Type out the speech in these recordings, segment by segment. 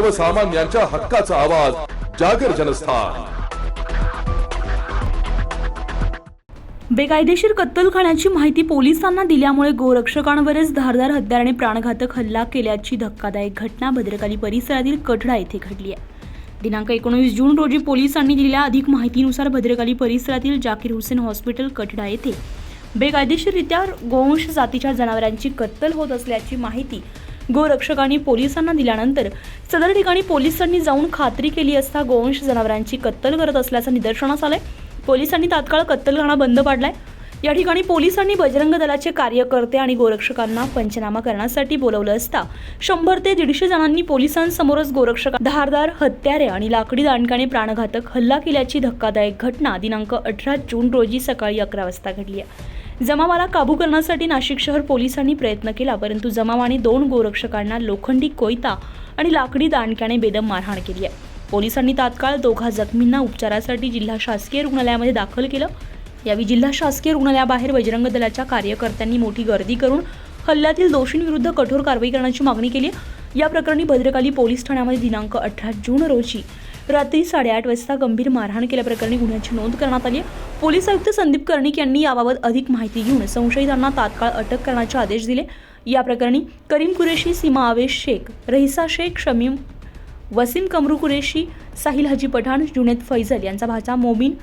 सर्वसामान्यांच्या हक्काचा आवाज जागर जनस्थान. बेकायदेशीर कत्तलखान्याची माहिती पोलिसांना दिल्यामुळे गोरक्षकांवरच धारदार हत्याराने प्राणघातक हल्ला केल्याची धक्कादायक घटना भद्रकाली परिसरातील कठडा येथे घडली आहे. दिनांक एकोणवीस जून रोजी पोलिसांनी दिलेल्या अधिक माहितीनुसार भद्रकाली परिसरातील जाकीर हुसेन हॉस्पिटल कठडा येथे. बेकायदेशीररित्या गोवंश जातीच्या जनावरांची कत्तल होत असल्याची माहिती गोरक्षकांनी पोलिसांना दिल्यानंतर सदर ठिकाणी पोलिसांनी जाऊन खात्री केली असता गोवंश जनावरांची कत्तल करत असल्याचं निदर्शनास आलंय. पोलिसांनी तात्काळ कत्तलखाना बंद पाडलाय. या ठिकाणी पोलिसांनी बजरंग दलाचे कार्यकर्ते आणि गोरक्षकांना पंचनामा करण्यासाठी बोलवलं असता शंभर ते दीडशे जणांनी पोलिसांसमोरच गोरक्षक धारदार हत्यारे आणि लाकडी दांडकाने प्राणघातक हल्ला केल्याची धक्कादायक घटना दिनांक अठरा जून रोजी सकाळी अकरा वाजता घडली आहे. जमावाला काबू करण्यासाठी नाशिक शहर पोलिसांनी प्रयत्न केला परंतु जमावाने दोन गोरक्षकांना लोखंडी कोयता आणि लाकडी दांडक्याने बेदम मारहाण केली आहे. पोलिसांनी तात्काळ दोघा जखमींना उपचारासाठी जिल्हा शासकीय रुग्णालयामध्ये दाखल केलं. यावेळी जिल्हा शासकीय रुग्णालयाबाहेर बजरंग दलाच्या कार्यकर्त्यांनी मोठी गर्दी करून हल्ल्यातील दोषींविरुद्ध कठोर कारवाई करण्याची मागणी केली या प्रकरणी भद्रकाली पोलीस ठाण्यामध्ये दिनांक अठरा जून रोजी रात्री साडेआठ वाजता गंभीर मारहाण केल्याप्रकरणी गुन्ह्याची नोंद करण्यात आली पोलीस आयुक्त संदीप कर्णिक यांनी याबाबत अधिक माहिती घेऊन संशयितांना तात्काळ अटक करण्याचे आदेश दिले. या प्रकरणी करीम कुरेशी सीमा आवेश शेख रहिसा शेख शमीम वसीम कमरू कुरेशी साहिल हाजी पठाण जुनेद फैजल यांचा भाचा मोमीन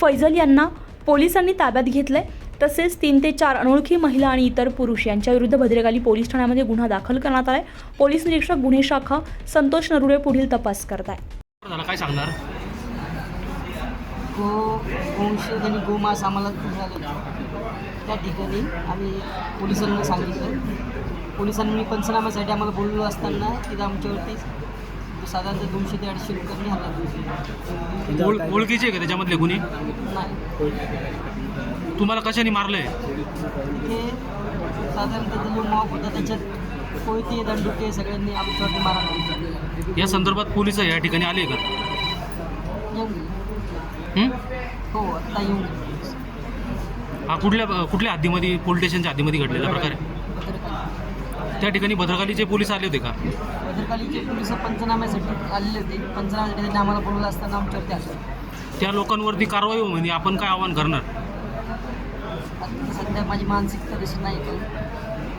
फैजल यांना पोलिसांनी ताब्यात घेतलंय. तसेच तीन ते चार अनोळखी महिला आणि इतर पुरुष यांच्याविरुद्ध भद्रकाली पोलीस ठाण्यामध्ये गुन्हा दाखल करण्यात आलाय. पोलीस निरीक्षक गुन्हे शाखा संतोष नरुडे पुढील तपास करत आहे काय सांगणार? गो गोवंश आणि गोमांस आम्हाला मिळालं त्या ठिकाणी आम्ही पोलिसांना सांगितलं. पोलिसांनी पंचनाम्यासाठी आम्हाला बोललो असताना तिथं आमच्यावरती साधारणतः दोनशे ते अडीचशे लोकांनी हल्ला. ओळ ओळखीचे आहे का त्याच्यामधले गुन्हे? नाही. तुम्हाला कशाने मारलंय? तिथे साधारणतः जो मॉप होता त्याच्यात कोयते दंडुके सगळ्यांनी आमच्यावरती या संदर्भात पोलीस या ठिकाणी आले का? येऊन गेले. हं? हो आत्ता येऊन गेले. हा कुठल्या कुठल्या हद्दीमध्ये पोलीस स्टेशनच्या हद्दीमध्ये घडलेला प्रकार आहे? भद्रकाली. त्या ठिकाणी भद्रकालीचे पोलीस आले होते का? भद्रकालीचे पोलीस पंचनाम्यासाठी आलेले होते. पंचनाम्यासाठी त्यांनी आम्हाला बोलवलं असताना आमच्यावरती आलं. त्या लोकांवरती कारवाई हो म्हणजे आपण काय आव्हान करणार? आता सध्या माझी मानसिकता तशी नाही का आता बघूया